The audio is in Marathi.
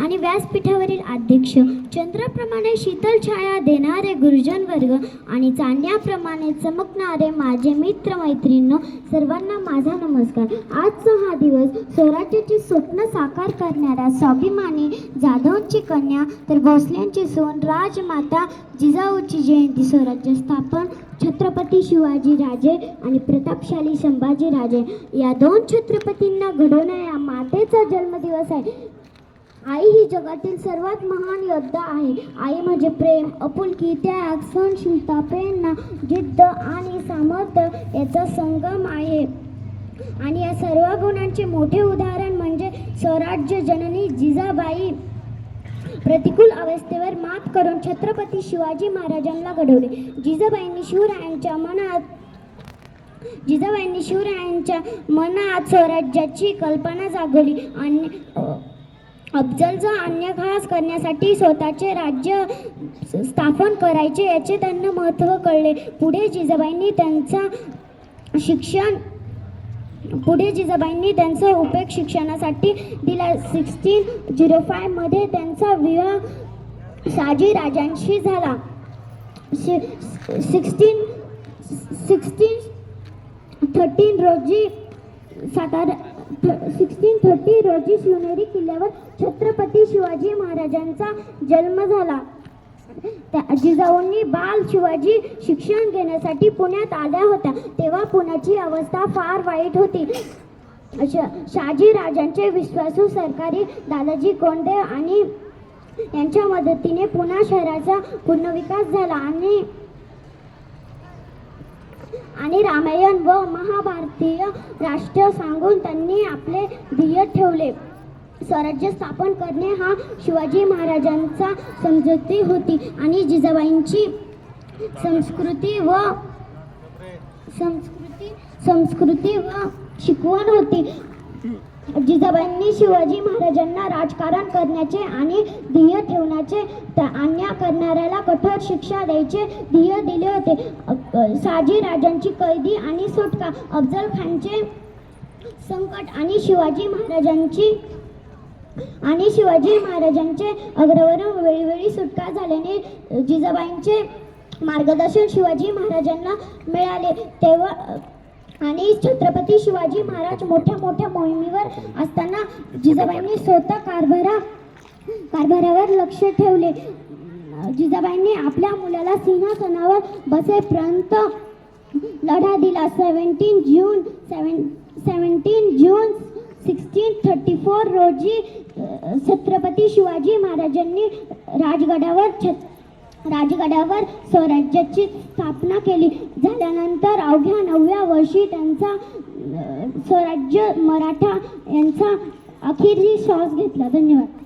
आणि व्यासपीठावरील अध्यक्ष चंद्राप्रमाणे शीतल छाया देणारे गुरुजन वर्ग आणि चांदण्याप्रमाणे चमकणारे माझे मित्र मैत्रिणींनो सर्वांना माझा नमस्कार. आजचा हा दिवस स्वराज्याची स्वप्न साकार करणाऱ्या स्वाभिमानी जाधवची कन्या तर भोसल्यांची सोन राजमाता जिजाऊची जयंती स्वराज्य स्थापन छत्रपती शिवाजी राजे आणि प्रतापशाली संभाजी राजे या दोन छत्रपतींना घडवणाऱ्या मातेचा जन्मदिवस आहे. आई ही जगातील सर्वात महान योद्धा आहे. आई म्हणजे प्रेम आपुलकी त्याग सहनशीलता प्रेरणा जिद्द आणि सामर्थ्य याचा संगम आहे. आणि या सर्व गुणांचे मोठे उदाहरण म्हणजे स्वराज्य जननी जिजाबाई. प्रतिकूल अवस्थेवर मात करून छत्रपती शिवाजी महाराजांना घडवले. जिजाबाईंनी शिवरायांच्या मनात जिजाबाईंनी शिवरायांच्या मनात स्वराज्याची कल्पना जागवली आणि अफजलचा अन्यघास करण्यासाठी स्वतःचे राज्य स्थापन करायचे याचे त्यांना महत्त्व कळले. पुढे जिजाबाईंनी त्यांचा शिक्षण पुढे जिजाबाईंनी त्यांचा उपयोग शिक्षणासाठी दिला. सिक्स्टीन झिरो फायमध्ये त्यांचा विवाह साजी राजांशी झाला. सिक्स्टीन सिक्स्टीन थर्टीन रोजी सातारा सिक्स्टीन थर्टी रोजी शिवनेरी किल्ल्यावर छत्रपती शिवाजी महाराजांचा जन्म झाला. त्या जिजाऊंनी बाल शिवाजी शिक्षण घेण्यासाठी पुण्यात आल्या होत्या. तेव्हा पुण्याची अवस्था फार वाईट होती. श- शहाजी राजांचे विश्वासू सरकारी दादाजी कोंडे आणि यांच्या मदतीने पुणे शहराचा पुनर्विकास झाला आणि आणि रामायण व महाभारतीय राष्ट्र सांगून त्यांनी आपले ध्येय ठेवले. स्वराज्य स्थापन करणे हा शिवाजी महाराजांचा समजुती होती आणि जिजाबाईंची संस्कृती व संस्कृती संस्कृती व शिकवण होती. जिजाबाईंनी शिवाजी महाराजांना राजकारण करण्याचे आणि ध्येय ठेवण्याचे अन्याय करणाऱ्याला कठोर शिक्षा द्यायचे ध्येय दिले होते. साजी राजांची कैदी आणि सुटका अफजल खानचे संकट आणि शिवाजी महाराजांची आणि शिवाजी महाराजांचे अग्रवरून वेळोवेळी सुटका झाल्याने जिजाबाईंचे मार्गदर्शन शिवाजी महाराजांना मिळाले. तेव्हा आणि छत्रपती शिवाजी महाराज मोठ्या मोठ्या मोहिमेवर असताना जिजाबाईंनी स्वतः कारभारा कारभारावर लक्ष ठेवले. जिजाबाईंनी आपल्या मुलाला सिंहासनावर बसेपर्यंत लढा दिला. Seventeen June seven seventeen June sixteen thirty four रोजी छत्रपती शिवाजी महाराजांनी राजगडावर छत राजगडावर स्वराज्याची स्थापना केली. झाल्यानंतर अवघ्या नवव्या वर्षी त्यांचा स्वराज्य मराठा यांचा अखेरही श्वास घेतला. धन्यवाद.